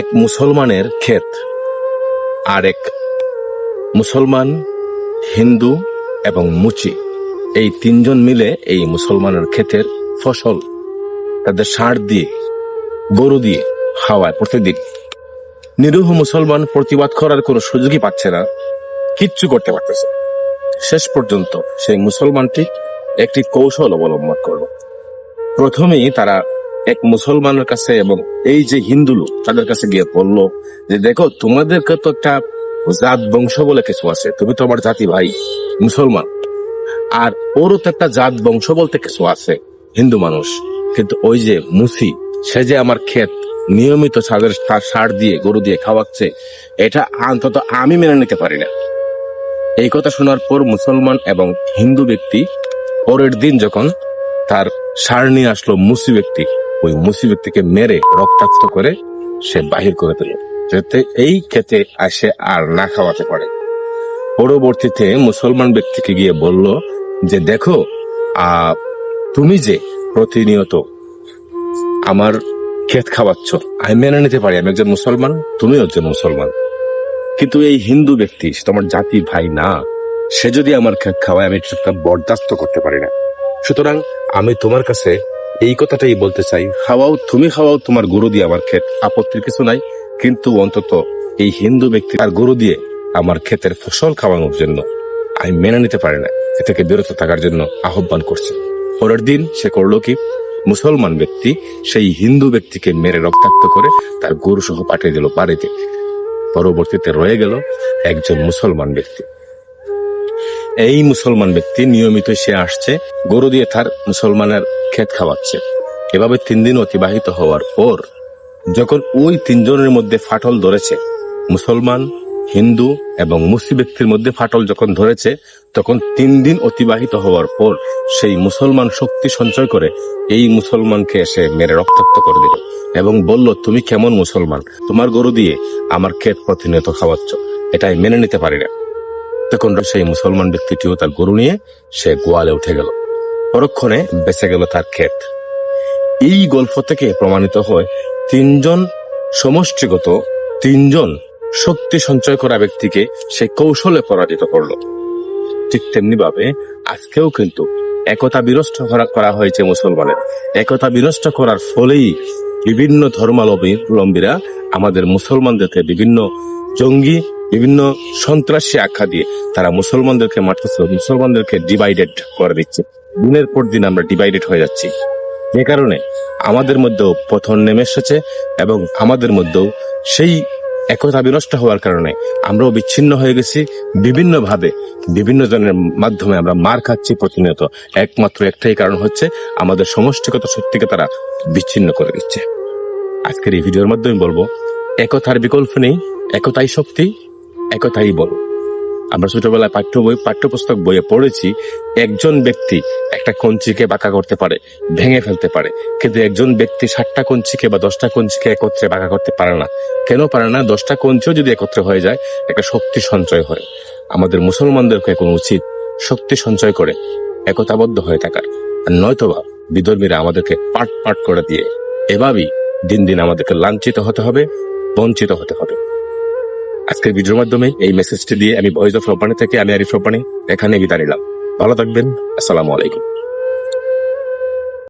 এক মুসলমানের ক্ষেত আর এক মুসলমান, হিন্দু এবং মুচি। এই তিনজন মিলে এই মুসলমানের ক্ষেতের ফসল তাদের সার দিয়ে, গরু দিয়ে খাওয়ায় প্রতিদিন। নিরীহ মুসলমান প্রতিবাদ করার কোনো সুযোগই পাচ্ছে না, কিচ্ছু করতে পারতেছে শেষ পর্যন্ত সেই মুসলমানটি একটি কৌশল অবলম্বন করল। প্রথমেই তারা এক মুসলমানের কাছে এবং এই যে হিন্দু লোক, তাদের কাছে গিয়ে বলল যে, দেখো, তোমাদেরকে তো একটা জাত বংশ বলে কিছু আছে। তুমি তো আমার জাতি ভাই, মুসলমান। আর ওরও তো একটা জাত বংশ বলতে কিছু আছে, হিন্দু মানুষ। কিন্তু ওই যে মুসি, সে যে আমার ক্ষেত, নিয়মিত সাদের সা- সার দিয়ে, গরু দিয়ে খাওয়াচ্ছে, এটা অন্তত আমি মেনে নিতে পারি না। এই কথা শোনার পর মুসলমান এবং হিন্দু ব্যক্তি পরের দিন যখন তার সার নিয়ে আসলো মুসি ব্যক্তি ওই মুসি ব্যক্তিকে মেরে রক্তাক্ত করে সে বাহির করে দিল, যাতে এই ক্ষেতে আসে আর না খাওয়াতে পারে। পরবর্তীতে মুসলমান ব্যক্তিকে গিয়ে বলল যে, দেখো তুমি যে প্রতিনিয়ত আমার ক্ষেত খাওয়াচ্ছ, আমি মেনে নিতে পারি, আমি একজন মুসলমান, তুমিও একজন মুসলমান। কিন্তু এই হিন্দু ব্যক্তি তোমার জাতি ভাই না, সে যদি আমার ক্ষেত খাওয়ায়, আমি বরদাস্ত করতে পারি না। সুতরাং আমি তোমার কাছে এই কথাটাই বলতে চাই। খাওয়াও, তুমি খাওয়াও, তোমার গরু দিয়ে আমার ক্ষেত। আপত্তির কিছু নাই, কিন্তু অন্তত এই হিন্দু ব্যক্তি আর গরু দিয়ে আমার ক্ষেতের ফসল খাওয়ানোর জন্য আমি মেনে নিতে পারি না। এ থেকে বিরত থাকার জন্য আহ্বান করছে। পরের দিন সে করল কি? মুসলমান ব্যক্তি সেই হিন্দু ব্যক্তিকে মেরে রক্তাক্ত করে তার গরু সহ পাঠিয়ে দিল বাড়িতে। পরবর্তীতে রয়ে গেল একজন মুসলমান ব্যক্তি। এই মুসলমান ব্যক্তি নিয়মিত সে আসছে, গরু দিয়ে তার মুসলমানের ক্ষেত খাওয়াচ্ছে। এভাবে তিন দিন অতিবাহিত হওয়ার পর যখন ওই তিনজনের মধ্যে ফাটল ধরেছে, মুসলমান, হিন্দু এবং মুসি ব্যক্তির মধ্যে ফাটল যখন ধরেছে, তখন তিন দিন অতিবাহিত হওয়ার পর সেই মুসলমান শক্তি সঞ্চয় করে এই মুসলমানকে এসে মেরে রক্তাক্ত করে দিল এবং বলল, তুমি কেমন মুসলমান? তোমার গরু দিয়ে আমার ক্ষেত প্রতিনিয়ত খাওয়াচ্ছ। এটাই মেনে নিতে পারি না। তখন সেই মুসলমান ব্যক্তিটিও তার গরু নিয়ে সে গোয়ালে উঠে গেল। পরক্ষণে বেঁচে গেল তার ক্ষেত। এই গল্প থেকে প্রমাণিত হয় তিনজন সমষ্টিগত, তিনজন শক্তি সঞ্চয় করা ব্যক্তিকে সে কৌশলে পরাজিত করল। ঠিক তেমনি ভাবে আজকেও কিন্তু একতা বিনষ্ট করা হয়েছে মুসলমানের। একতা বিনষ্ট করার ফলেই বিভিন্ন ধর্মাবলম্বীরা আমাদের মুসলমানদেরকে বিভিন্ন জঙ্গি বিভিন্ন সন্ত্রাসী আখ্যা দিয়ে তারা মুসলমানদেরকে মারতেছে মুসলমানদেরকে ডিভাইডেড করে দিচ্ছে। দিনের পর দিন আমরা ডিভাইডেড হয়ে যাচ্ছি। যে কারণে আমাদের মধ্যেও পথন নেমে এসেছে এবং আমাদের মধ্যেও সেই একতা বিনষ্ট হওয়ার কারণে আমরাও বিচ্ছিন্ন হয়ে গেছি। বিভিন্ন ভাবে বিভিন্ন জনের মাধ্যমে আমরা মার খাচ্ছি প্রতিনিয়ত। একমাত্র একটাই কারণ হচ্ছে আমাদের সমষ্টিগত শক্তিকে তারা বিচ্ছিন্ন করে দিচ্ছে। আজকের এই ভিডিওর মাধ্যমে বলব, একতার বিকল্প নেই, একতাই শক্তি একতাই বল আমরা ছোটবেলায় পাঠ্য বই, পাঠ্যপুস্তক বইয়ে পড়েছি, একজন ব্যক্তি একটা কঞ্চিকে বাঁকা করতে পারে, ভেঙে ফেলতে পারে, কিন্তু একজন ব্যক্তি ষাটটা কঞ্চিকে বা দশটা কঞ্চিকে একত্রে বাঁকা করতে পারে না। কেন পারে না? দশটা কঞ্চিও যদি একত্রে হয়ে যায়, একটা শক্তি সঞ্চয় হয়। আমাদের মুসলমানদেরকে এখন উচিত শক্তি সঞ্চয় করে একতাবদ্ধ হয়ে থাকার। আর নয়তোবা বিধর্মীরা আমাদেরকে পাট পাট করে দিয়ে এভাবেই দিন দিন আমাদেরকে লাঞ্ছিত হতে হবে, বঞ্চিত হতে হবে। আজকের ভিডিওর মাধ্যমে এই মেসেজটি দিয়ে আমি ভয়েস অফ রব্বানি থেকে আমি আরিফ রব্বানি এখানে বিদায় নিলাম। ভালো থাকবেন, আসসালামু আলাইকুম।